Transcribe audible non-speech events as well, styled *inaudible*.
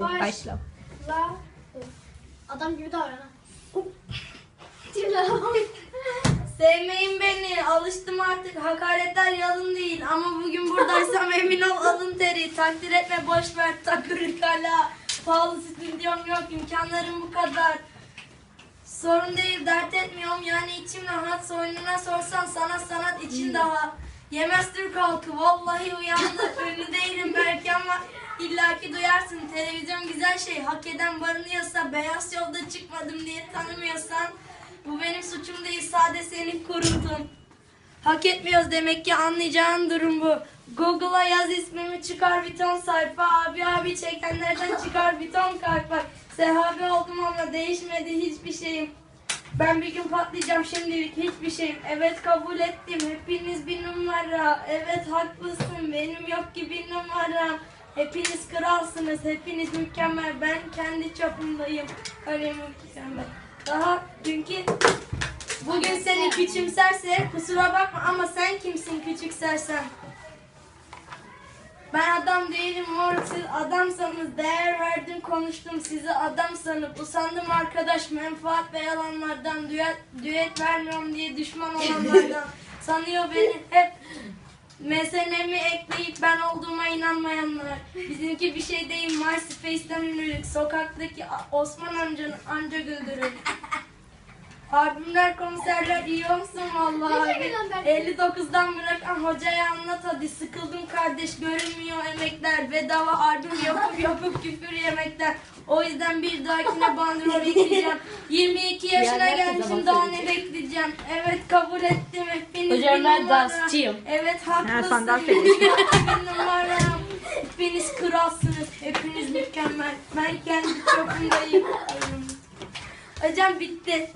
Hadi başla. La. Adam gibi davran. Sevmeyin beni. Alıştım artık. Hakaretler yalın değil. Ama bugün buradaysam *laughs* emin ol alın teri. Takdir etme boş ver. Takır kala. Pahalı stüdyom yok. imkanlarım bu kadar. Sorun değil dert etmiyorum yani içim rahat soyununa sorsan sana sanat için daha Yemez Türk halkı vallahi uyandı *laughs* ünlü değilim belki ama illaki duyarsın televizyon güzel şey hak eden barınıyorsa beyaz yolda çıkmadım diye tanımıyorsan bu benim suçum değil sade senin kuruntun Hak etmiyoruz demek ki anlayacağın durum bu. Google'a yaz ismimi çıkar bir ton sayfa. Abi abi çekenlerden çıkar bir ton kalp bak. Sehabe oldum ama değişmedi hiçbir şeyim. Ben bir gün patlayacağım şimdilik hiçbir şeyim. Evet kabul ettim hepiniz bir numara. Evet haklısın benim yok ki bir numaram. Hepiniz kralsınız, hepiniz mükemmel. Ben kendi çapımdayım. Öyle mükemmel. Daha dünkü Bugün seni küçümserse kusura bakma ama sen kimsin küçük sersem? Ben adam değilim mor siz adamsanız değer verdim konuştum sizi adam sanıp usandım arkadaş menfaat ve yalanlardan düet, düet vermiyorum diye düşman olanlardan *laughs* sanıyor beni hep meselemi ekleyip ben olduğuma inanmayanlar. Bizimki bir şey değil MySpace'den ünlülük sokaktaki Osman amcanı anca güldürür. Albümler, konserler iyi olsun vallahi. Abi. söylüyorsun ben? 59'dan bırakan hocaya anlat hadi. Sıkıldım kardeş görünmüyor emekler. Bedava albüm yapıp *laughs* yapıp küfür yemekler. O yüzden bir dahakine bandrol ekleyeceğim. 22 yaşına Diğerler de gelmişim daha ne bekleyeceğim. Evet kabul ettim hepiniz Hocam bir ben numara. dansçıyım. Evet haklısın. dans Hepiniz bir *laughs* numara. Hepiniz kralsınız. Hepiniz mükemmel. Ben kendi çapımdayım. *laughs* Hocam bitti.